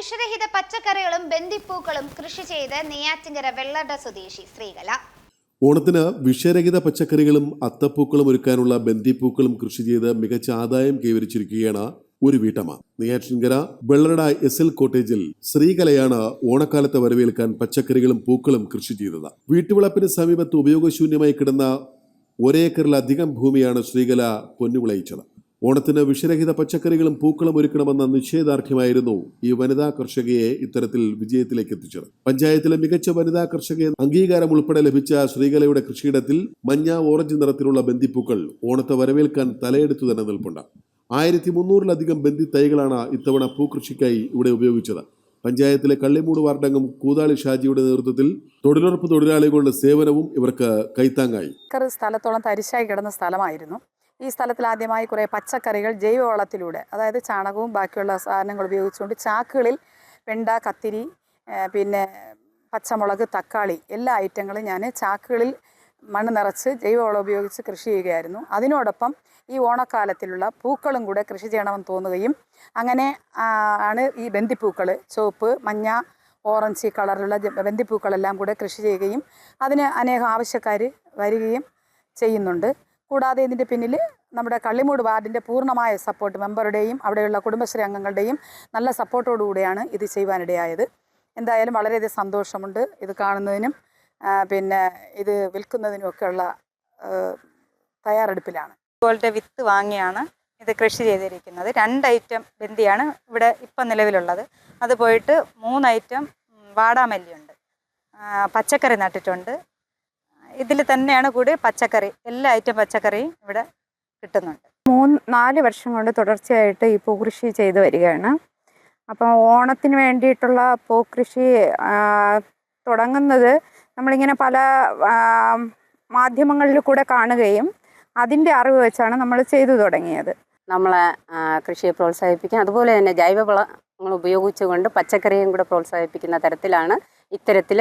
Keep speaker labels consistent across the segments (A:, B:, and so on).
A: വിഷരഹിത പച്ചക്കറികളും ബന്ദിപ്പൂക്കളും കൃഷി ചെയ്ത് നെയ്യാറ്റിങ്കര വെള്ളട സ്വദേശി ശ്രീകല.
B: ഓണത്തിന് വിഷരഹിത പച്ചക്കറികളും അത്തപ്പൂക്കളും ഒരുക്കാനുള്ള ബന്ദിപ്പൂക്കളും കൃഷി ചെയ്ത് മികച്ച ആദായം കൈവരിച്ചിരിക്കുകയാണ് ഒരു വീട്ടമ്മ. നെയ്യാറ്റിൻകര വെള്ളട എസ് എൽ കോട്ടേജിൽ ശ്രീകലയാണ് ഓണക്കാലത്തെ വരവേൽക്കാൻ പച്ചക്കറികളും പൂക്കളും കൃഷി ചെയ്തത്. വീട്ടുവളപ്പിന് സമീപത്ത് ഉപയോഗശൂന്യമായി കിടന്ന ഒരേക്കറിലധികം ഭൂമിയാണ് ശ്രീകല പൊന്നുവിളയിച്ചത്. ഓണത്തിന് വിഷരഹിത പച്ചക്കറികളും പൂക്കളും ഒരുക്കണമെന്ന നിശ്ചയദാർഢ്യമായിരുന്നു ഈ വനിതാ കർഷകയെ ഇത്തരത്തിൽ വിജയത്തിലേക്ക് എത്തിച്ചത്. പഞ്ചായത്തിലെ മികച്ച വനിതാ കർഷക അംഗീകാരം ഉൾപ്പെടെ ലഭിച്ച ശ്രീകലയുടെ കൃഷിയിടത്തിൽ മഞ്ഞ ഓറഞ്ച് നിറത്തിലുള്ള ബന്ദിപ്പൂക്കൾ ഓണത്തെ വരവേൽക്കാൻ തലയെടുത്തു തന്നെ നിൽപ്പുണ്ട്. ആയിരത്തി മുന്നൂറിലധികം ബന്ദി തൈകളാണ് ഇത്തവണ പൂക്കൃഷിക്കായി ഇവിടെ ഉപയോഗിച്ചത്. പഞ്ചായത്തിലെ കള്ളിമൂട് വാർഡംഗം കൂതാളി ഷാജിയുടെ നേതൃത്വത്തിൽ തൊഴിലുറപ്പ് തൊഴിലാളികളുടെ സേവനവും ഇവർക്ക് കൈത്താങ്ങായി.
C: സ്ഥലത്തോളം തരിശായി കിടന്ന സ്ഥലമായിരുന്നു. ഈ സ്ഥലത്തിൽ ആദ്യമായി കുറേ പച്ചക്കറികൾ ജൈവവളത്തിലൂടെ അതായത് ചാണകവും ബാക്കിയുള്ള സാധനങ്ങൾ ഉപയോഗിച്ചുകൊണ്ട് ചാക്കുകളിൽ വെണ്ട കത്തിരി പിന്നെ പച്ചമുളക് തക്കാളി എല്ലാ ഐറ്റങ്ങളും ഞാൻ ചാക്കുകളിൽ മണ്ണ് നിറച്ച് ജൈവവളം ഉപയോഗിച്ച് കൃഷി ചെയ്യുകയായിരുന്നു. അതിനോടൊപ്പം ഈ ഓണക്കാലത്തിലുള്ള പൂക്കളും കൂടെ കൃഷി ചെയ്യണമെന്ന് തോന്നുകയും അങ്ങനെ ആണ് ഈ ബന്ദിപ്പൂക്കൾ ചുവപ്പ് മഞ്ഞ ഓറഞ്ച് കളറിലുള്ള ബന്ധിപ്പൂക്കളെല്ലാം കൂടെ കൃഷി ചെയ്യുകയും അതിന് അനേകം ആവശ്യക്കാർ വരികയും ചെയ്യുന്നുണ്ട്. കൂടാതെ ഇതിന്റെ പിന്നിൽ നമ്മുടെ കള്ളിമൂട് വാർഡിന്റെ പൂർണമായ സപ്പോർട്ട് മെമ്പറുടെയും അവിടെയുള്ള കുടുംബശ്രീ അംഗങ്ങളുടെയും നല്ല സപ്പോർട്ടോടുകൂടിയാണ് ഇത് ചെയ്യുവാനിടയായത്. എന്തായാലും വളരെയധികം സന്തോഷമുണ്ട് ഇത് കാണുന്നതിനും പിന്നെ ഇത് വിൽക്കുന്നതിനുമൊക്കെയുള്ള ഒക്കെയുള്ള തയ്യാറെടുപ്പിലാണ്.
D: ഇതുപോലത്തെ വിത്ത് വാങ്ങിയാണ് ഇത് കൃഷി ചെയ്തിരിക്കുന്നത്. രണ്ട് ഐറ്റം ബന്ദിയാണ് ഇവിടെ ഇപ്പം നിലവിലുള്ളത്. അത് പോയിട്ട് മൂന്ന് ഐറ്റം വാടാമല്ലിയുണ്ട്. പച്ചക്കറി നട്ടിട്ടുണ്ട്. ഇതിൽ തന്നെയാണ് കൂടി പച്ചക്കറി എല്ലാ ഐറ്റം പച്ചക്കറിയും ഇവിടെ കിട്ടുന്നുണ്ട്.
E: മൂന്ന് നാല് വർഷം കൊണ്ട് തുടർച്ചയായിട്ട് ഈ പൂക്കൃഷി ചെയ്തു വരികയാണ്. അപ്പോൾ ഓണത്തിന് വേണ്ടിയിട്ടുള്ള പൂക്കൃഷി തുടങ്ങുന്നത് നമ്മളിങ്ങനെ പല മാധ്യമങ്ങളിൽ കൂടെ കാണുകയും അതിന്റെ അറിവ് വെച്ചാണ് നമ്മൾ ചെയ്തു തുടങ്ങിയത്.
F: നമ്മളെ കൃഷിയെ പ്രോത്സാഹിപ്പിക്കാൻ അതുപോലെ തന്നെ ജൈവവളങ്ങൾ ഉപയോഗിച്ചുകൊണ്ട് പച്ചക്കറിയും കൂടെ പ്രോത്സാഹിപ്പിക്കുന്ന തരത്തിലാണ് ഇത്തരത്തിൽ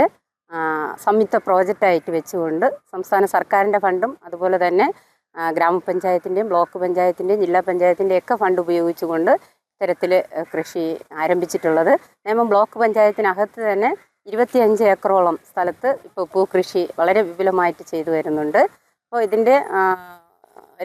F: സംയുക്ത പ്രോജക്റ്റായിട്ട് വെച്ചുകൊണ്ട് സംസ്ഥാന സർക്കാരിന്റെ ഫണ്ടും അതുപോലെ തന്നെ ഗ്രാമപഞ്ചായത്തിന്റെയും ബ്ലോക്ക് പഞ്ചായത്തിന്റെയും ജില്ലാ പഞ്ചായത്തിന്റെയും ഒക്കെ ഫണ്ട് ഉപയോഗിച്ചുകൊണ്ട് ഇത്തരത്തിൽ കൃഷി ആരംഭിച്ചിട്ടുള്ളത്. നിയമം ബ്ലോക്ക് പഞ്ചായത്തിനകത്ത് തന്നെ ഇരുപത്തിയഞ്ച് ഏക്കറോളം സ്ഥലത്ത് ഇപ്പോൾ പൂക്കൃഷി വളരെ വിപുലമായിട്ട് ചെയ്തു വരുന്നുണ്ട്. അപ്പോൾ ഇതിന്റെ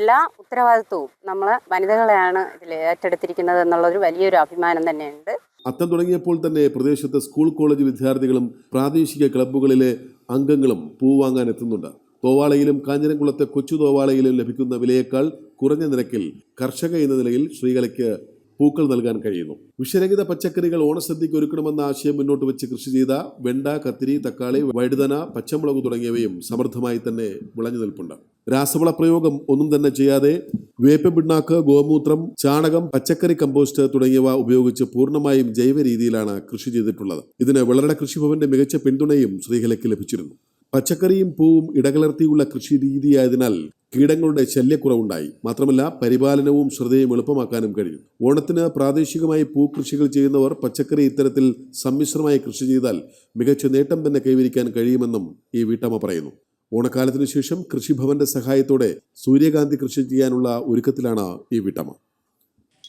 F: എല്ലാ ഉത്തരവാദിത്വവും നമ്മൾ വനിതകളെയാണ് ഇതിൽ ഏറ്റെടുത്തിരിക്കുന്നത് എന്നുള്ളൊരു വലിയൊരു അഭിമാനം തന്നെയുണ്ട്.
B: അത്തം തുടങ്ങിയപ്പോൾ തന്നെ പ്രദേശത്തെ സ്കൂൾ കോളേജ് വിദ്യാർത്ഥികളും പ്രാദേശിക ക്ലബ്ബുകളിലെ അംഗങ്ങളും പൂ വാങ്ങാൻ എത്തുന്നുണ്ട്. തോവാളയിലും കാഞ്ഞിരംകുളത്തെ കൊച്ചു തോവാളയിലും ലഭിക്കുന്ന വിലയേക്കാൾ കുറഞ്ഞ നിരക്കിൽ കർഷക എന്ന നിലയിൽ ശ്രീകലയ്ക്ക് പൂക്കൾ നൽകാൻ കഴിയുന്നു. വിഷരഹിത പച്ചക്കറികൾ ഓണസദ്യയ്ക്ക് ഒരുക്കണമെന്ന ആശയം മുന്നോട്ട് വെച്ച് കൃഷി ചെയ്ത വെണ്ട കത്തിരി തക്കാളി വഴുതന പച്ചമുളക് തുടങ്ങിയവയും സമൃദ്ധമായി തന്നെ വിളഞ്ഞു നിൽപ്പുണ്ട്. രാസവള പ്രയോഗം ഒന്നും തന്നെ ചെയ്യാതെ വേപ്പ പിണ്ണാക്ക് ഗോമൂത്രം ചാണകം പച്ചക്കറി കമ്പോസ്റ്റ് തുടങ്ങിയവ ഉപയോഗിച്ച് പൂർണമായും ജൈവ രീതിയിലാണ് കൃഷി ചെയ്തിട്ടുള്ളത്. ഇതിന് വിളറട കൃഷിഭവന്റെ മികച്ച പിന്തുണയും ശ്രീകലയ്ക്ക് ലഭിച്ചിരുന്നു. പച്ചക്കറിയും പൂവും ഇടകലർത്തിയുള്ള കൃഷി രീതിയായതിനാൽ കീടങ്ങളുടെ ശല്യക്കുറവുണ്ടായി. മാത്രമല്ല പരിപാലനവും ശ്രദ്ധയും എളുപ്പമാക്കാനും കഴിയും ഓണത്തിന് പ്രാദേശികമായി പൂക്കൃഷികൾ ചെയ്യുന്നവർ പച്ചക്കറി ഇത്തരത്തിൽ സമ്മിശ്രമായി കൃഷി ചെയ്താൽ മികച്ച നേട്ടം തന്നെ കൈവരിക്കാൻ കഴിയുമെന്നും ഈ വീട്ടമ്മ പറയുന്നു. ഓണക്കാലത്തിനു ശേഷം കൃഷിഭവന്റെ സഹായത്തോടെ സൂര്യകാന്തി കൃഷി ചെയ്യാനുള്ള ഒരുക്കത്തിലാണ് ഈ വിട്ടമ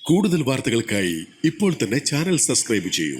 B: കൂടുതൽ വാർത്തകൾക്കായി ഇപ്പോൾ തന്നെ ചാനൽ സബ്സ്ക്രൈബ് ചെയ്യൂ.